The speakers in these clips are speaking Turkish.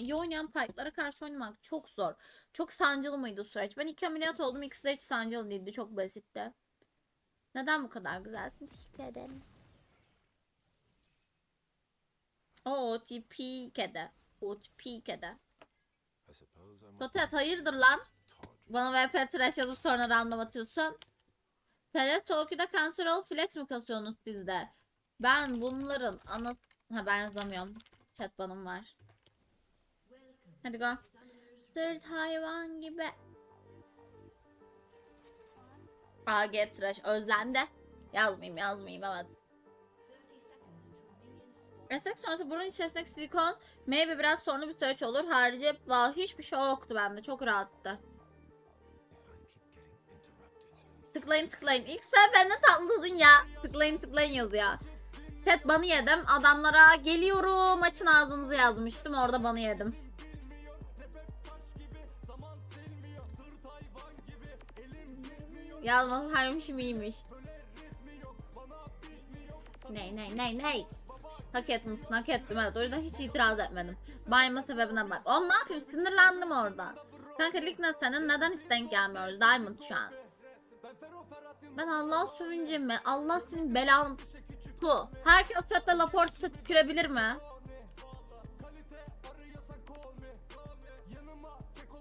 İyi oynayan pike'lara karşı oynamak çok zor. Çok sancılı mıydı süreç? Ben iki ameliyat oldum. İkisi de hiç sancılı değildi. Çok basitti. Neden bu kadar güzelsin? Teşekkür ederim. O OTP kede. OTP kede. Totet hayırdır lan? Bana VP trash yazıp sonra random atıyorsun. Tele Tokyo'da kanser ol flex mi kasıyorsunuz sizde? Ben bunların ana... Ha ben yazamıyorum. Chat banım var. Hadi go. Sırt hayvan gibi. AG trash özlendi. Yazmayayım yazmayayım evet. Meslek sonrası burun içerisindeki silikon maybe biraz sorunlu bir süreç olur. Harici vah hiçbir şey yoktu bende. Çok rahattı. Tıklayın tıklayın. İlk seferinde tatlıdın ya. Tıklayın tıklayın yazıyor. Chat banı yedim. Adamlara geliyorum açın ağzınızı yazmıştım. Orada banı yedim. Yazması hermişim iyiymiş. Ney ney ney ney. Hak etmişsin hak ettim evet o yüzden hiç itiraz etmedim. Bayma sebebine bak. Oğlum ne yapayım sinirlendim orada. Kanka Ligna senin neden hiç denk gelmiyoruz Diamond şu an. Ben Allah'a sövünce mi? Allah senin belanı... Bu. Herkes chatte Laporte'sa tükürebilir mi?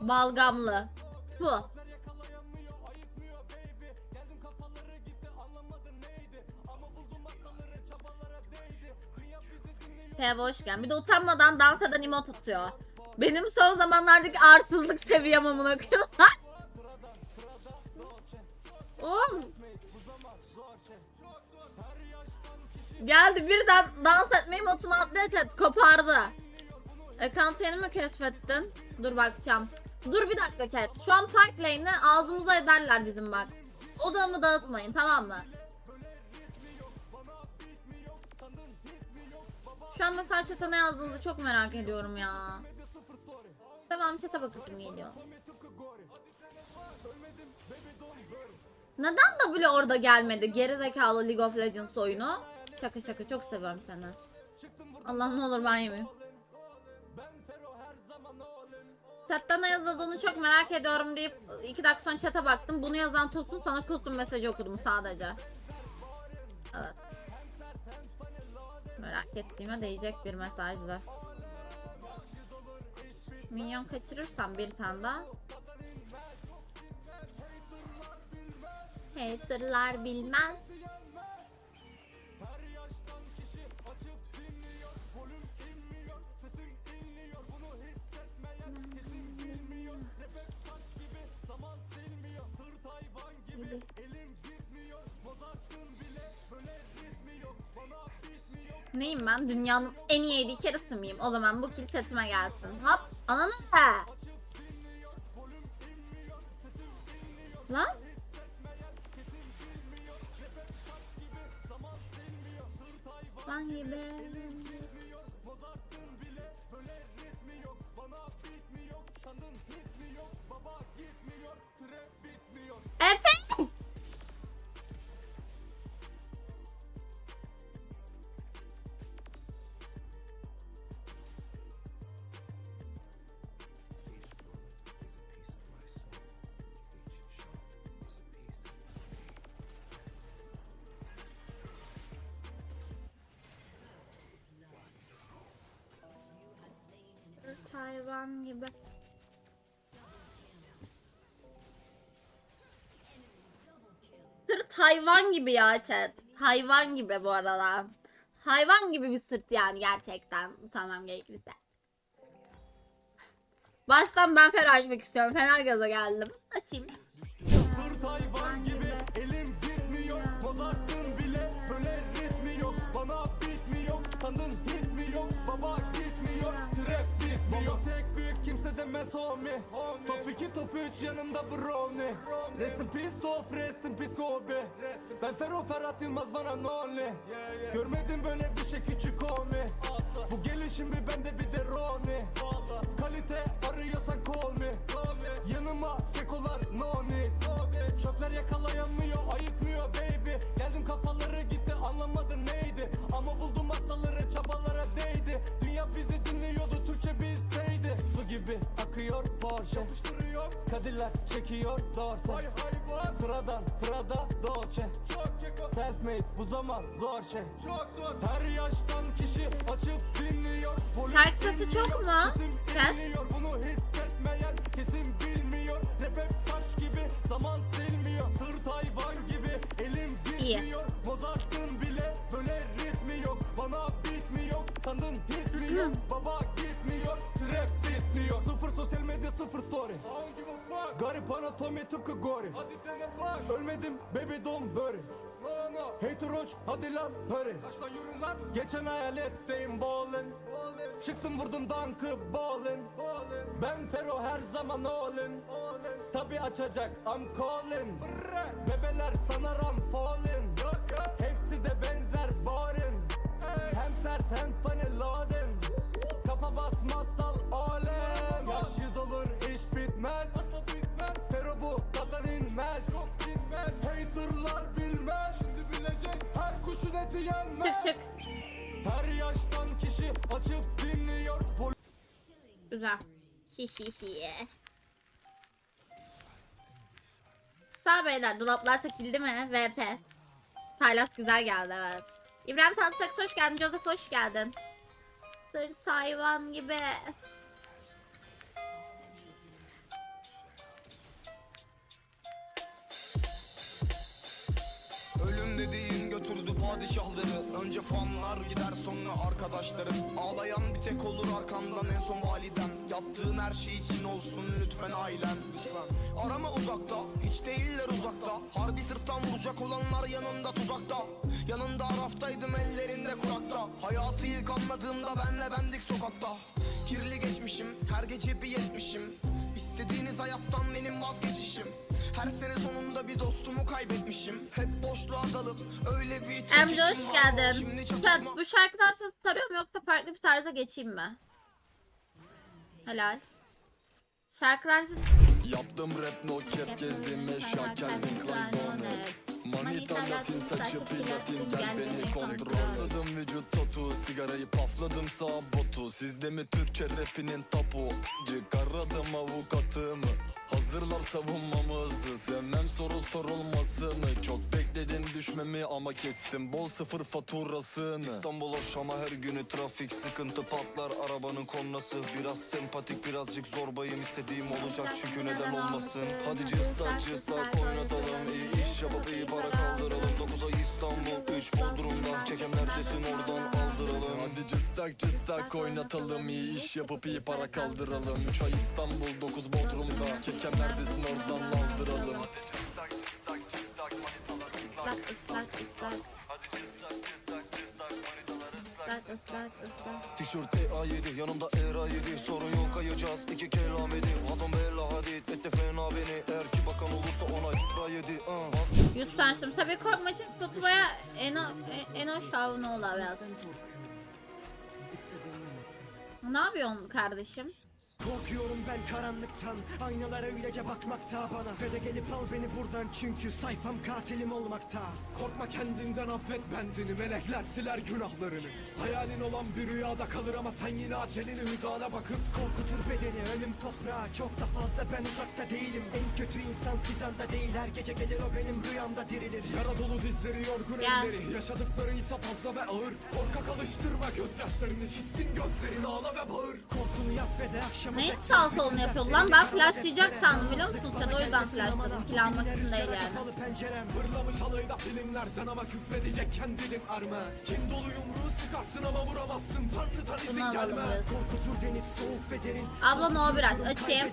Balgamlı. Bu. Teve hoş geldin. Bir de utanmadan dans eden emot atıyor. Benim son zamanlardaki arsızlık seviyem amına koyayım. Geldi birden dans etmeyi modunu atlıyor chat kopardı. Account yeni mi keşfettin? Dur bakacağım. Dur bir dakika chat. Şu an Park Lane'i ağzımıza ederler bizim bak. Odamı dağıtmayın tamam mı? Şu an mesela chat'e ne yazdığınızı çok merak ediyorum ya. Tamam chat'e bakasım geliyor. Neden W orada gelmedi? Geri zekalı League of Legends oyunu. Şaka şaka çok seviyorum seni. Allah'ım ne olur ben yemeyeyim. Chatten ne yazıldığını çok merak ediyorum deyip iki dakika sonra chat'e baktım. Bunu yazan Tosun sana kustum mesajı okudum sadece. Evet. Merak ettiğime değecek bir mesajdı. Minyon kaçırırsam bir tane daha. Haterlar bilmez. Neyim ben? Dünyanın en iyi yedi keresi miyim? O zaman bu kill chatime gelsin. Hop. Ananı be. Lan. Ben gibi. Hayvan gibi. Sırt hayvan gibi ya chat. Hayvan gibi bu arada. Hayvan gibi bir sırt yani gerçekten. Utanmam gerekirse. Baştan ben Fer açmak istiyorum. Fener gaza geldim. Açayım. Demez homie. Top 2 top 3 yanımda brownie. Rest in peace Tof rest in peace Kobe. Ben Fero Ferhat Yılmaz bana nonly Görmedim böyle bir şey küçük homie. Bu gelişim bir bende bir de Roni Kalite arıyorsan call me. Yanıma kekolar no bakıyor Porsche. Yapıştırıyor Cadillac çekiyor Dorse. Hay hay Sıradan Prada Dolce. Self made bu zaman zor şey. Çok zor. Her yaştan kişi açıp dinliyor. Volüm Şarkı sesi çok mu? İnliyor bunu hissetmeyen kesin bilmiyor. Rap hep taş gibi zaman silmiyor. Sırt hayvan gibi elim gitmiyor. Mozart'ın bile böyle ritmi yok. Bana beat mi yok? Sandın hit mi yok sıfır story. Garip anatomi tıpkı gori Ölmedim baby No no. Hater hoş hadi lan hurry. Kaç lan yürü lan. Geçen hayaletteyim ballin. Çıktım vurdum dankı ballin. Ben Fero her zaman allin. Tabi açacak I'm calling. Bebeler sanar I'm falling Hepsi de benzer boring Hem sert hem funny loading Kafa basmazsal Çık çık. Her yaştan kişi açıp dinliyor Güzel. Hi hi hi. Sağ beyler dolaplar takildi mi? VP. Taylas güzel geldi evet. İbrahim Tatlısak hoş geldin. Joseph hoş geldin. Sırt hayvan gibi. Padişahları. Önce fanlar gider sonra arkadaşların Ağlayan bir tek olur arkandan en son validen. Yaptığın her şey için olsun lütfen ailen. Lütfen. Arama uzakta hiç değiller uzakta. Harbi sırttan vuracak olanlar yanında tuzakta. Yanında araftaydım ellerinde kurakta. Hayatı ilk anladığımda benle bendik sokakta. Kirli geçmişim her gece bir yetmişim. İstediğiniz hayattan benim vazgeçişim her sene sonunda bir dostumu kaybetmişim. Hep boşluğa dalıp öyle bir Emre hoş geldin. Çatışma bu şarkılar sizi sarıyor mu yoksa farklı bir tarza geçeyim mi? Helal. Şarkılar sizi Yaptım rap no cap gezdim eşya Calvin Klein Bonnet Manita latin saçı platin gel beni kontrolladım vücut totu Sigarayı pafladım sağ botu. Sizde mi Türkçe rapinin tapu? Çıkaradım avukatımı Hazırlar savunmamızı Sevmem soru sorulmasını. Çok bekledin düşmemi ama kestim. Bol sıfır faturasını. İstanbul Şam'a her günü trafik sıkıntı patlar. Arabanın kornası Biraz sempatik birazcık zorbayım. İstediğim olacak çünkü neden olmasın. Hadi cıstak cıstak oynatalım iyi iş yapıp iyi para kaldıralım cıstak cıstak oynatalım iyi iş yapıp iyi para kaldıralım 3 ay İstanbul 9 Bodrum'da Kekem neredesin oradan aldıralım ıslak ıslak ıslak. Islak ıslak ıslak. Tişört EA7 yanımda ERA 7 Sorun yok kayacağız iki kelam edip Adam bella hadid etti fena beni Eğer ki bakan olursa ona ra 7 uh. Yüz tanıştım. Tabii korkma için Spotify'a Eno, E- Eno Şavunoğlu yazmış. Ne yapıyorsun kardeşim? Korkuyorum ben karanlıktan Aynalara öylece bakmakta bana. Ve de gelip al beni buradan çünkü sayfam katilim olmakta. Korkma kendinden affet bendini Melekler siler günahlarını. Hayalin olan bir rüyada kalır ama sen yine acelini hüdana bakıp Korkutur bedeni ölüm toprağa Çok da fazla ben uzakta değilim. En kötü insan fizanda değil. Her gece gelir o benim rüyamda dirilir. Yara dolu dizleri yorgun Ya. elleri. Yaşadıkları ise fazla ve ağır. Korkak alıştırma gözyaşlarını Şişsin gözlerin ağla ve bağır. Korkunu yaz ve de akşama Neyin sağ solunu Bütün yapıyordu lan? Ben flashlayacak sandım biliyor musun? Sen o yüzden flashladım. Kill almak için değil yani. Fırlamış halayda filmlerden ama küfredecek kendinin armaz Kim dolu yumruğu sıkarsın ama vuramazsın Tanrı'dan izin Bunu alalım gelmez. Korkutur deniz soğuk ve derin Abla no biraz açayım.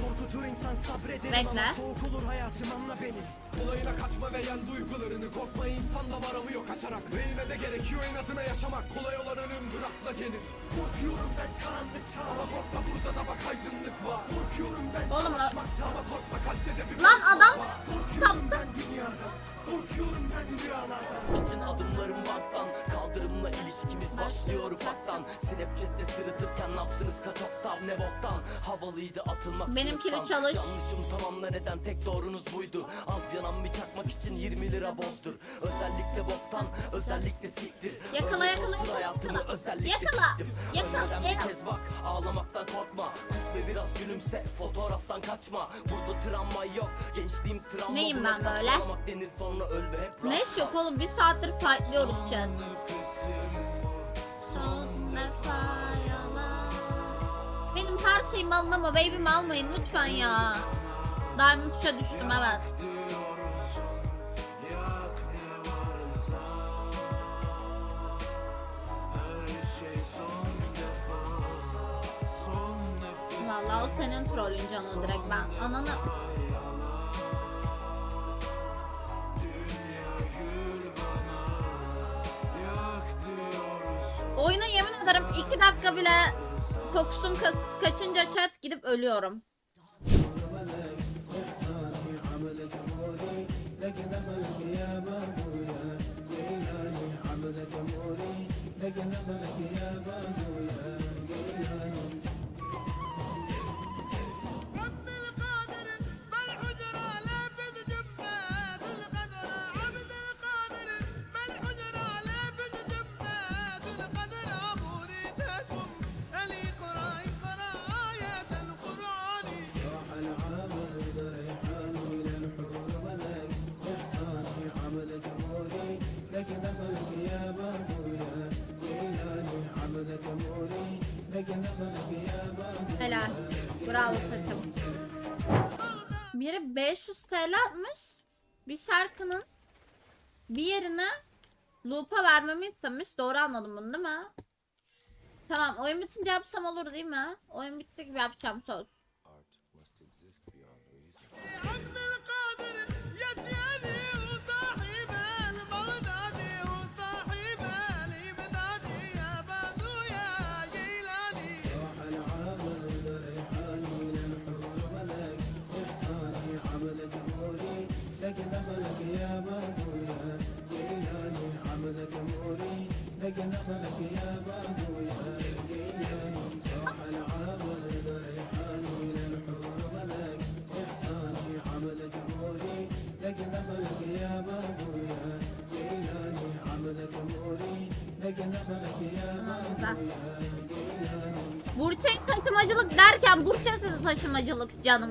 Korkutur insan sabrederim Bekle. ama Soğuk olur hayatım anla beni Kolayına kaçma ve yen duygularını Korkma insanda varamıyor kaçarak Ve yine de gerekiyor inatına yaşamak Kolay olan ölümdür akla gelir Korkuyorum ben karanlıkta Ama korkma burada da bak aydınlık var Korkuyorum ben Oğlum, savaşmakta Ama korkma kalpte de bir Lan adam. Korkuyorum ben dünyadan Korkuyorum ben rüyalardan Bütün adımlarım banktan Kaldırımla ilişkimiz başlıyor ufaktan Snapchat'te sırıtırken napsınız kaçoktan ne boktan Havalıydı atılmak Benimkini sınıftan. çalış. Yanlışım tamamla neden tek doğrunuz buydu Az yanan bir çakmak için 20 lira bozdur Özellikle boktan özellikle siktir Yakala, yakala, olsun yakala, hayatımı yakala. özellikle Yakala, siktim yakala, bir yakala. kez bak ağlamaktan gülümse fotoğraftan kaçma Burada travma yok gençliğim travma Neyim ben böyle? denir sonra öl ve hep Ne iş yok oğlum bir saattir fightlıyoruz chat. Son defa yalan. Benim her şeyimi alın ama baby'mi almayın lütfen ya. Diamond düştüm evet. Vallahi o senin trollün canı direkt ben ananı Oyuna yemin ederim 2 dakika bile fokusum ka- kaçınca chat gidip ölüyorum. Helal. Bravo takım. Biri 500 TL atmış. Bir şarkının bir yerine loop'a vermemi istemiş. Doğru anladım bunu değil mi? Tamam oyun bitince yapsam olur değil mi? Oyun bitti gibi yapacağım söz. Burçak taşımacılık derken Burçak taşımacılık canım.